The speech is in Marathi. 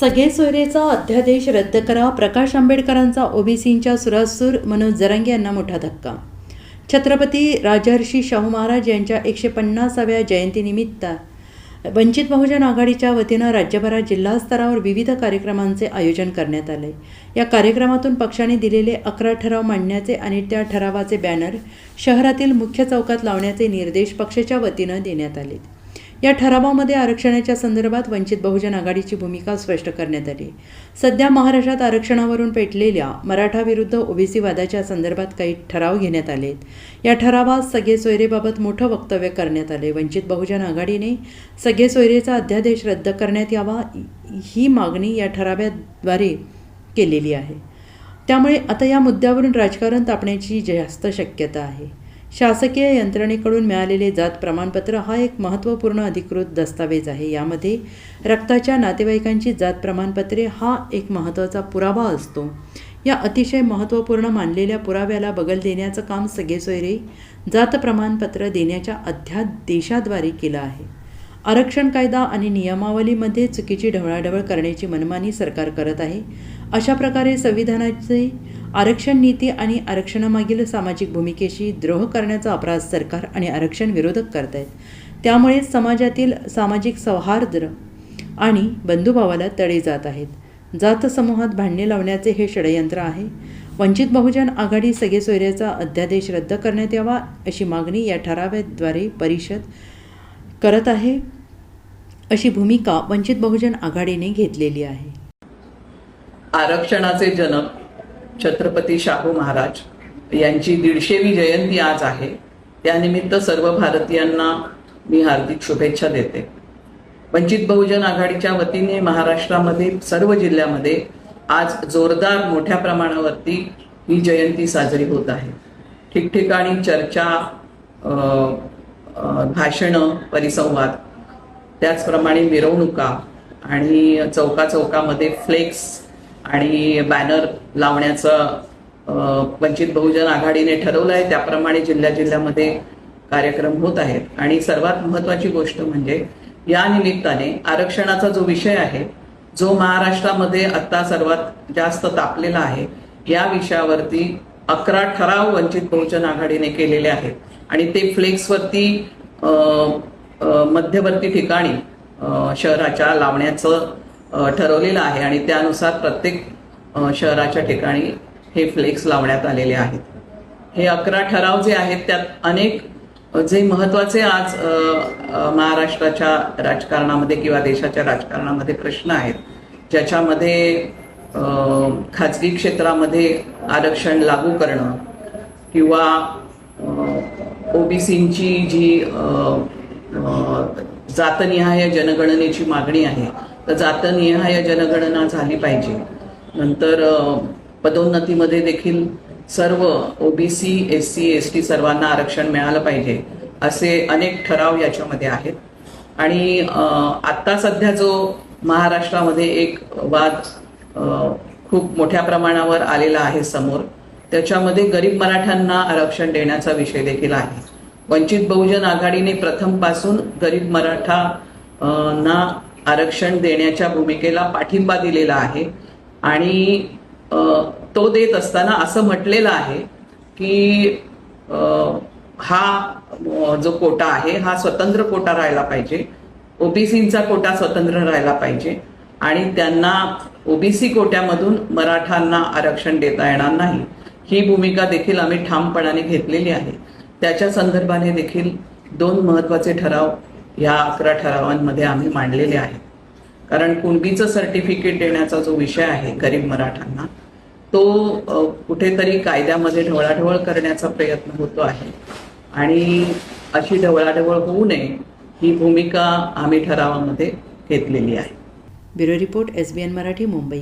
सगळे सोयरेचा अध्यादेश रद्द करा. प्रकाश आंबेडकरांचा ओबीसींच्या सुरासूर मनोज जरांगे यांना मोठा धक्का. छत्रपती राजर्षी शाहू महाराज यांच्या एकशे पन्नासाव्या जयंतीनिमित्त वंचित बहुजन आघाडीच्या वतीनं राज्यभरात जिल्हा स्तरावर विविध कार्यक्रमांचे आयोजन करण्यात आले. या कार्यक्रमातून पक्षाने दिलेले अकरा ठराव मांडण्याचे आणि त्या ठरावाचे बॅनर शहरातील मुख्य चौकात लावण्याचे निर्देश पक्षाच्या वतीनं देण्यात आले या ठरावामध्ये आरक्षणाच्या संदर्भात वंचित बहुजन आघाडीची भूमिका स्पष्ट करण्यात आली. सध्या महाराष्ट्रात आरक्षणावरून पेटलेल्या मराठा विरुद्ध ओबीसी वादाच्या संदर्भात काही ठराव घेण्यात आलेत. या ठरावात सगळे सोयरेबाबत मोठं वक्तव्य करण्यात आले. वंचित बहुजन आघाडीने सगळे सोयरेचा अध्यादेश रद्द करण्यात यावा ही मागणी या ठराव्याद्वारे केलेली आहे. त्यामुळे आता या मुद्द्यावरून राजकारण तापण्याची जास्त शक्यता आहे. शासकीय यंत्रणेकडून मिळालेले जात प्रमाणपत्र हा एक महत्त्वपूर्ण अधिकृत दस्तावेज आहे. यामध्ये रक्ताच्या नातेवाईकांची जात प्रमाणपत्रे हा एक महत्त्वाचा पुरावा असतो. या अतिशय महत्त्वपूर्ण मानलेल्या पुराव्याला बगल देण्याचं काम सगळे सोयरे जात प्रमाणपत्र देण्याच्या अध्या देशाद्वारे केलं आहे. आरक्षण कायदा आणि नियमावलीमध्ये चुकीची ढवळाढवळ करण्याची मनमानी सरकार करत आहे. अशा प्रकारे संविधानाचे आरक्षण नीती आणि आरक्षणामागील सामाजिक भूमिकेशी द्रोह करण्याचा अपराध सरकार आणि आरक्षण विरोधक करत आहेत. त्यामुळे समाजातील सामाजिक सौहार्द आणि बंधुभावाला तडे जात आहेत. जात समूहात भांडणे लावण्याचे हे षडयंत्र आहे. वंचित बहुजन आघाडी सगळे सोयऱ्याचा अध्यादेश रद्द करण्यात यावा अशी मागणी या ठरावाद्वारे परिषद करत आहे? अशी भूमिका वंचित बहुजन आघाडीने घेतलेली आहे. आरक्षणाचे जनक छत्रपती शाहू महाराज यांची दीडशेवी जयंती आज आहे. त्यानिमित्त सर्व भारतीयांना मी हार्दिक शुभेच्छा देते. वंचित बहुजन आघाडीच्या वतीने महाराष्ट्रामध्ये सर्व जिल्ह्यामध्ये आज जोरदार मोठ्या प्रमाणावरती ही जयंती साजरी होत आहे. ठिकठिकाणी चर्चा भाषणं परिसंवाद त्याचप्रमाणे मिरवणुका आणि चौका चौकामध्ये फ्लेक्स आणि बॅनर लावण्याचं वंचित बहुजन आघाडीने ठरवलं आहे त्याप्रमाणे जिल्ह्या जिल्ह्यामध्ये कार्यक्रम होत आहेत. आणि सर्वात महत्वाची गोष्ट म्हणजे या निमित्ताने आरक्षणाचा जो विषय आहे जो महाराष्ट्रामध्ये आता सर्वात जास्त तापलेला आहे या विषयावरती अकरा ठराव वंचित बहुजन आघाडीने केलेले आहेत. आणि ते फ्लेक्सवरती मध्यवर्ती ठिकाणी शहराच्या लावण्याचं ठरवलेलं आहे. आणि त्यानुसार प्रत्येक शहराच्या ठिकाणी हे फ्लेक्स लावण्यात आलेले आहेत. हे अकरा ठराव जे आहेत त्यात अनेक जे महत्त्वाचे आज महाराष्ट्राच्या राजकारणामध्ये किंवा देशाच्या राजकारणामध्ये प्रश्न आहेत ज्याच्यामध्ये खाजगी क्षेत्रामध्ये आरक्षण लागू करणं किंवा ओबीसींची जी जातनिहाय जनगणनेची मागणी आहे तर जातनिहाय जनगणना झाली पाहिजे. नंतर पदोन्नतीमध्ये देखील सर्व OBC S C S T सर्वांना आरक्षण मिळालं पाहिजे असे अनेक ठराव याच्यामध्ये आहेत. आणि आत्ता सध्या जो महाराष्ट्रामध्ये एक वाद खूप मोठ्या प्रमाणावर आलेला आहे समोर त्याच्यामध्ये गरीब मराठ्यांना आरक्षण देण्याचा विषय देखील आहे. वंचित बहुजन आघाडीने प्रथमपासून गरीब मराठा ना आरक्षण देण्याच्या भूमिकेला पाठिंबा दिलेला आहे. आणि तो देत असताना असं म्हटलेलं आहे की हा जो कोटा आहे हा स्वतंत्र कोटा राहायला पाहिजे. ओबीसीचा कोटा स्वतंत्र राहायला पाहिजे. आणि त्यांना ओबीसी कोट्यामधून मराठांना आरक्षण देता येणार नाही. ही भूमिका देखील आम्ही ठामपणाने घेतलेली आहे. त्याच्या संदर्भाने देखील दोन महत्त्वाचे ठराव या अकरा ठरावांमध्ये आम्ही मांडलेले आहेत कारण कुणबीचं सर्टिफिकेट देण्याचा जो विषय आहे गरीब मराठ्यांना तो कुठेतरी कायद्यामध्ये ढवळाढवळ करण्याचा प्रयत्न होतो आहे. आणि अशी ढवळाढवळ होऊ नये ही भूमिका आम्ही ठरावामध्ये घेतलेली आहे. Bureau report S B N Marathi Mumbai.